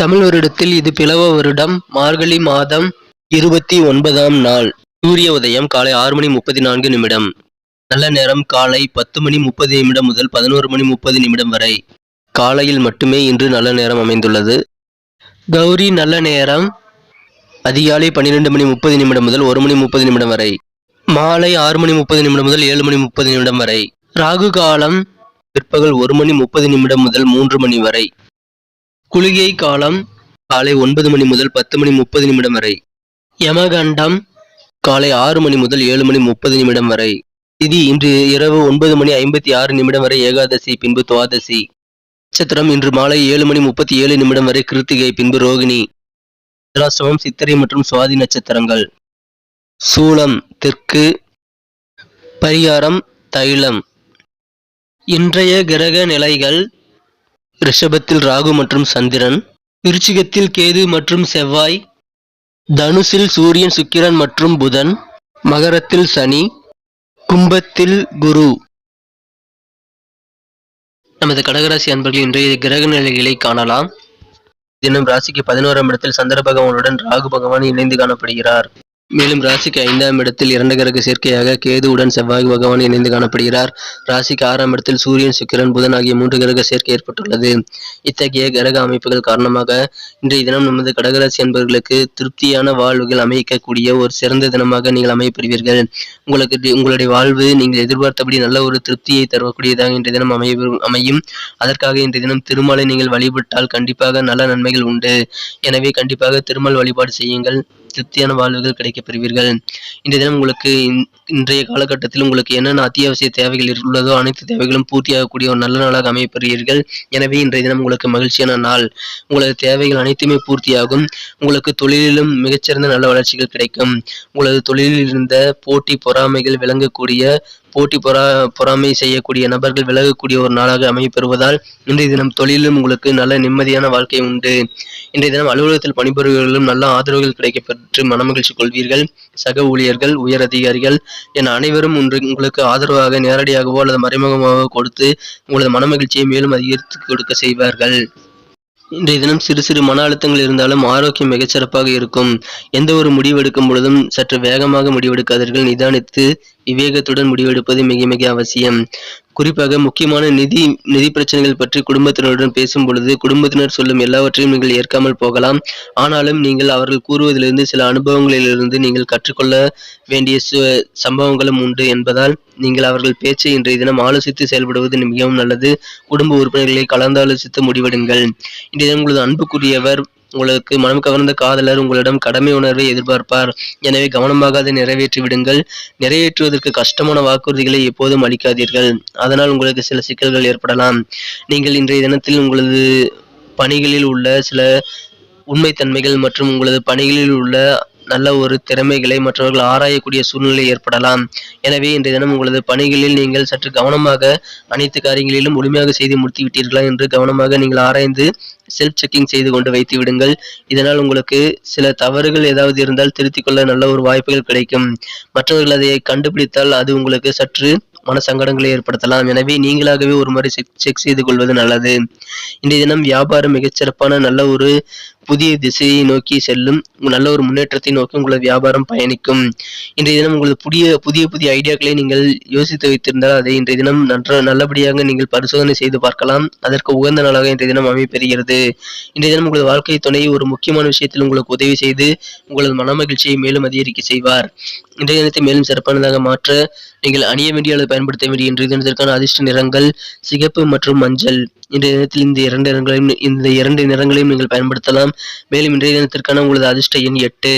தமிழ் வருடத்தில் இது பிளவ வருடம் மார்கழி மாதம் இருபத்தி ஒன்பதாம் நாள். சூரிய உதயம் காலை ஆறு மணி முப்பத்தி நான்கு நிமிடம். நல்ல நேரம் காலை பத்து மணி முப்பது நிமிடம் முதல் பதினோரு மணி முப்பது நிமிடம் வரை. காலையில் மட்டுமே இன்று நல்ல நேரம் அமைந்துள்ளது. கௌரி நல்ல நேரம் அதிகாலை பன்னிரெண்டு மணி முப்பது நிமிடம் முதல் ஒரு மணி முப்பது நிமிடம் வரை. மாலை ஆறு மணி முப்பது நிமிடம் முதல் ஏழு மணி முப்பது நிமிடம் வரை. ராகு காலம் பிற்பகல் ஒரு மணி முப்பது நிமிடம் முதல் மூன்று மணி வரை. குளிகை காலம் காலை ஒன்பது மணி முதல் பத்து மணி முப்பது நிமிடம் வரை. யமகண்டம் காலை ஆறு மணி முதல் ஏழு மணி முப்பது நிமிடம் வரை. திதி இன்று இரவு ஒன்பது மணி ஐம்பத்தி ஆறு நிமிடம் வரை ஏகாதசி பின்பு துவாதசி. நட்சத்திரம் இன்று மாலை ஏழு மணி முப்பத்தி ஏழு நிமிடம் வரை கிருத்திகை பின்பு ரோகிணி. சந்திராஷ்டமம் சித்திரை மற்றும் சுவாதி நட்சத்திரங்கள். சூலம் தெற்கு. பரிகாரம் தைலம். இன்றைய கிரக நிலைகள் ரிஷபத்தில் ராகு மற்றும் சந்திரன் விருச்சிகத்தில் கேது மற்றும் செவ்வாய் தனுசில் சூரியன் சுக்கிரன் மற்றும் புதன் மகரத்தில் சனி கும்பத்தில் குரு. நமது கடகராசி அன்பர்கள் இன்றைய கிரக நிலைகளை காணலாம். தினம் ராசிக்கு பதினோராம் இடத்தில் சந்திர பகவானுடன் ராகு பகவான் இணைந்து காணப்படுகிறார். மேலும் ராசிக்கு ஐந்தாம் இடத்தில் இரண்டு கிரக சேர்க்கையாக கேதுவுடன் செவ்வாய் பகவான் இணைந்து காணப்படுகிறார். ராசிக்கு ஆறாம் இடத்தில் சூரியன் சுக்கிரன் புதன் ஆகிய மூன்று கிரக சேர்க்கை ஏற்பட்டுள்ளது. இத்தகைய கிரக அமைப்புகள் காரணமாக இன்றைய தினம் நமது கடகராசி அன்பர்களுக்கு திருப்தியான வாழ்வுகள் அமைக்கக்கூடிய ஒரு சிறந்த தினமாக நீங்கள் அமையப்படுவீர்கள் உங்களுக்கு உங்களுடைய வாழ்வு நீங்கள் எதிர்பார்த்தபடி நல்ல ஒரு திருப்தியை தரக்கூடியதாக இன்றைய தினம் அமைய அமையும். அதற்காக இன்றைய தினம் திருமலை நீங்கள் வழிபட்டால் கண்டிப்பாக நல்ல நன்மைகள் உண்டு. எனவே கண்டிப்பாக திருமல் வழிபாடு செய்யுங்கள். திருப்தியான வாழ்வுகள் கிடைக்கப் பெறுவீர்கள். இன்றைய தினம் உங்களுக்கு இன்றைய காலகட்டத்தில் உங்களுக்கு என்னென்ன அத்தியாவசிய தேவைகள் உள்ளதோ அனைத்து தேவைகளும் பூர்த்தியாகக்கூடிய ஒரு நல்ல நாளாக அமையப்பெறுவீர்கள். எனவே இன்றைய தினம் உங்களுக்கு மகிழ்ச்சியான நாள். உங்களது தேவைகள் அனைத்துமே பூர்த்தியாகும். உங்களுக்கு தொழிலிலும் மிகச்சிறந்த நல்ல வளர்ச்சிகள் கிடைக்கும். உங்களது தொழிலில் இருந்த போட்டி பொறாமைகள் விளங்கக்கூடிய போட்டி பொறா பொறாமை செய்யக்கூடிய நபர்கள் விலகக்கூடிய ஒரு நாளாக அமைப்பெறுவதால் இன்றைய தினம் தொழிலும் உங்களுக்கு நல்ல நிம்மதியான வாழ்க்கை உண்டு. இன்றைய தினம் அலுவலகத்தில் பணிபுரிபவர்களும் நல்ல ஆதரவுகள் கிடைக்கப்பெற்று மனமகிழ்ச்சி கொள்வீர்கள். சக ஊழியர்கள் உயர் அதிகாரிகள் என அனைவரும் ஒன்று உங்களுக்கு ஆதரவாக நேரடியாகவோ அல்லது மறைமுகமாக கொடுத்து உங்களது மனமகிழ்ச்சியை மேலும் அதிகரித்து கொடுக்க செய்வார்கள். இன்றைய தினம் சிறு சிறு மன அழுத்தங்கள் இருந்தாலும் ஆரோக்கியம் மிகச்சிறப்பாக இருக்கும். எந்த ஒரு முடிவெடுக்கும் பொழுதும் சற்று வேகமாக முடிவெடுக்காதீர்கள். நிதானித்து விவேகத்துடன் முடிவெடுப்பது மிக மிக அவசியம். குறிப்பாக முக்கியமான நிதி நிதி பிரச்சனைகள் பற்றி குடும்பத்தினருடன் பேசும் பொழுது குடும்பத்தினர் சொல்லும் எல்லாவற்றையும் நீங்கள் ஏற்காமல் போகலாம். ஆனாலும் நீங்கள் அவர்கள் கூறுவதிலிருந்து சில அனுபவங்களிலிருந்து நீங்கள் கற்றுக்கொள்ள வேண்டிய சம்பவங்களும் உண்டு என்பதால் நீங்கள் அவர்கள் பேச்சை இன்றைய தினம் ஆலோசித்து செயல்படுவது மிகவும் நல்லது. குடும்ப உறுப்பினர்களை கலந்தாலோசித்து முடிவெடுங்கள். இன்றைய தினம் உங்களது அன்புக்குரியவர் உங்களுக்கு மனம் கவர்ந்த காதலர் உங்களிடம் கடமை உணர்வை எதிர்பார்ப்பார். எனவே கவனமாக அதை நிறைவேற்றி விடுங்கள். நிறைவேற்றுவதற்கு கஷ்டமான வாக்குறுதிகளை எப்போதும் அளிக்காதீர்கள். அதனால் உங்களுக்கு சில சிக்கல்கள் ஏற்படலாம். நீங்கள் இன்றைய தினத்தில் உங்களது பணிகளில் உள்ள சில உண்மைத்தன்மைகள் மற்றும் உங்களது பணிகளில் உள்ள நல்ல ஒரு திறமைகளை மற்றவர்கள் ஆராயக்கூடிய சூழ்நிலை ஏற்படலாம். எனவே இன்றைய தினம் உங்களது பணிகளில் நீங்கள் சற்று கவனமாக அனைத்து காரியங்களிலும் முழுமையாக செய்து முடித்து விட்டீர்களா என்று கவனமாக நீங்கள் ஆராய்ந்து செல்ஃப் செக்கிங் செய்து கொண்டு வைத்து விடுங்கள். இதனால் உங்களுக்கு சில தவறுகள் ஏதாவது இருந்தால் திருத்திக் கொள்ள நல்ல ஒரு வாய்ப்புகள் கிடைக்கும். மற்றவர்கள் அதை கண்டுபிடித்தால் அது உங்களுக்கு சற்று மன சங்கடங்களை ஏற்படுத்தலாம். எனவே நீங்களாகவே ஒரு முறை செக் செக் செய்து கொள்வது நல்லது. இன்றைய தினம் வியாபாரம் மிகச்சிறப்பான நல்ல ஒரு புதிய திசையை நோக்கி செல்லும் நல்ல ஒரு முன்னேற்றத்தை நோக்கி உங்களது வியாபாரம் பயணிக்கும். இன்றைய தினம் உங்களது புதிய புதிய புதிய ஐடியாக்களை நீங்கள் யோசித்து வைத்திருந்தால் அதை இன்றைய தினம் நன்ற நல்லபடியாக நீங்கள் பரிசோதனை செய்து பார்க்கலாம். அதற்கு உகந்த நாளாக இன்றைய தினம் அமைப்பெறுகிறது இன்றைய தினம் உங்களது வாழ்க்கை துணை ஒரு முக்கியமான விஷயத்தில் உங்களுக்கு உதவி செய்து உங்களது மன மகிழ்ச்சியை மேலும் அதிகரிக்க செய்வார். இன்றைய தினத்தை மேலும் சிறப்பானதாக மாற்ற நீங்கள் அணிய வேண்டிய அல்லது பயன்படுத்த வேண்டிய இன்றைய தினத்திற்கான அதிர்ஷ்ட நிறங்கள் சிகப்பு மற்றும் மஞ்சள். இன்றைய தினத்தில் இந்த இரண்டு நிறங்களையும் இந்த இரண்டு நிறங்களையும் நீங்கள் பயன்படுத்தலாம். மேலும் இன்றைய தினத்திற்கான உங்களது அதிர்ஷ்ட எண் எட்டு.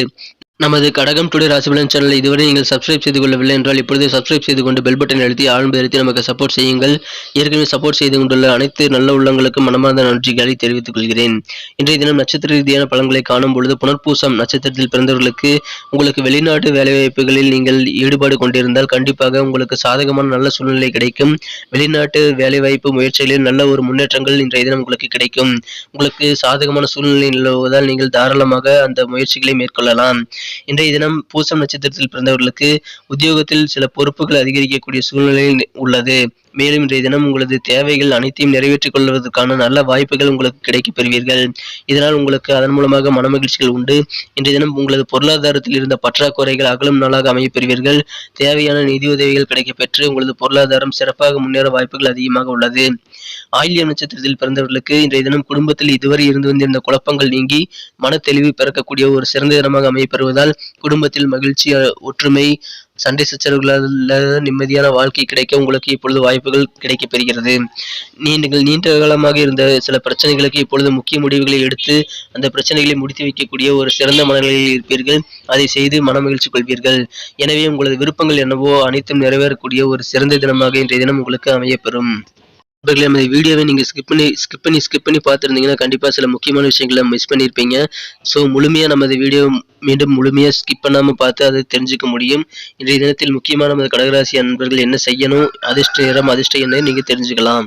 நமது கடகம் டுடே ராசிபலன் சேனலை இதுவரை நீங்கள் சப்ஸ்கிரைப் செய்து கொள்ளவில்லை என்றால் இப்பொழுது சப்ஸ்கிரைப் செய்து கொண்டு பெல் பட்டன் அழுத்தி ஆழ்ந்து அழுத்தி நமக்கு சப்போர்ட் செய்யுங்கள். ஏற்கனவே சப்போர்ட் செய்து கொண்டுள்ள அனைத்து நல்ல உள்ளங்களுக்கும் மனமார்ந்த நன்றிகளை தெரிவித்துக் கொள்கிறேன். இன்றைய தினம் நட்சத்திர ரீதியான பலன்களை காணும் பொழுது புனர்பூசம் நட்சத்திரத்தில் பிறந்தவர்களுக்கு உங்களுக்கு வெளிநாட்டு வேலைவாய்ப்புகளில் நீங்கள் ஈடுபாடு கொண்டிருந்தால் கண்டிப்பாக உங்களுக்கு சாதகமான நல்ல சூழ்நிலை கிடைக்கும். வெளிநாட்டு வேலைவாய்ப்பு முயற்சிகளில் நல்ல ஒரு முன்னேற்றங்கள் இன்றைய தினம் உங்களுக்கு கிடைக்கும். உங்களுக்கு சாதகமான சூழ்நிலை நிலவுவதால் நீங்கள் தாராளமாக அந்த முயற்சிகளை மேற்கொள்ளலாம். இன்றைய தினம் பூசம் நட்சத்திரத்தில் பிறந்தவர்களுக்கு உத்தியோகத்தில் சில பொறுப்புகள் அதிகரிக்கக்கூடிய சூழ்நிலையில் உள்ளது. மேலும் இன்றைய தினம் உங்களது தேவைகள் அனைத்தையும் நிறைவேற்றிக் கொள்வதற்கான நல்ல வாய்ப்புகள் உங்களுக்கு கிடைக்கப் பெறுவீர்கள். இதனால் உங்களுக்கு அதன் மூலமாக மனமகிழ்ச்சிகள் உண்டு. இன்றைய தினம் உங்களது பொருளாதாரத்தில் இருந்த பற்றாக்குறைகள் அகலும் நாளாக அமையப் பெறுவீர்கள். தேவையான நிதியுதவிகள் கிடைக்கப்பெற்று உங்களது பொருளாதாரம் சிறப்பாக முன்னேற வாய்ப்புகள் அதிகமாக உள்ளது. ஆயில்யம் நட்சத்திரத்தில் பிறந்தவர்களுக்கு இன்றைய தினம் குடும்பத்தில் இதுவரை இருந்து வந்திருந்த குழப்பங்கள் நீங்கி மன தெளிவு பிறக்கக்கூடிய ஒரு சிறந்த தினமாக அமையப்பெறுவதால் குடும்பத்தில் மகிழ்ச்சி ஒற்றுமை சண்டை சச்சரவுகளில் நிம்மதியான வாழ்க்கை கிடைக்க உங்களுக்கு இப்பொழுது வாய்ப்புகள் கிடைக்கப் பெறுகிறது. நீங்கள் நீண்ட காலமாக இருந்த சில பிரச்சனைகளுக்கு இப்பொழுது முக்கிய முடிவுகளை எடுத்து அந்த பிரச்சனைகளை முடித்து வைக்கக்கூடிய ஒரு சிறந்த மனநிலையில் இருப்பீர்கள். அதை செய்து மனமகிழ்ச்சி கொள்வீர்கள். எனவே உங்களது விருப்பங்கள் என்னவோ அனைத்தும் நிறைவேறக்கூடிய ஒரு சிறந்த தினமாக இன்றைய தினம் உங்களுக்கு அமையப்பெறும். நண்பர்களே நம்ம வீடியோவை நீங்கள் ஸ்கிப் பண்ணி ஸ்கிப் பண்ணி ஸ்கிப் பண்ணி பார்த்துருந்தீங்கன்னா கண்டிப்பாக சில முக்கியமான விஷயங்களை மிஸ் பண்ணியிருப்பீங்க ஸோ முழுமையாக நமது வீடியோ மீண்டும் முழுமையாக ஸ்கிப் பண்ணாமல் பார்த்து அதை தெரிஞ்சுக்க முடியும். இன்றைய தினத்தில் முக்கியமான நமது கடகராசி அன்பர்கள் என்ன செய்யணும் அதிர்ஷ்ட நேரம் அதிர்ஷ்ட எண்ணை நீங்கள் தெரிஞ்சுக்கலாம்.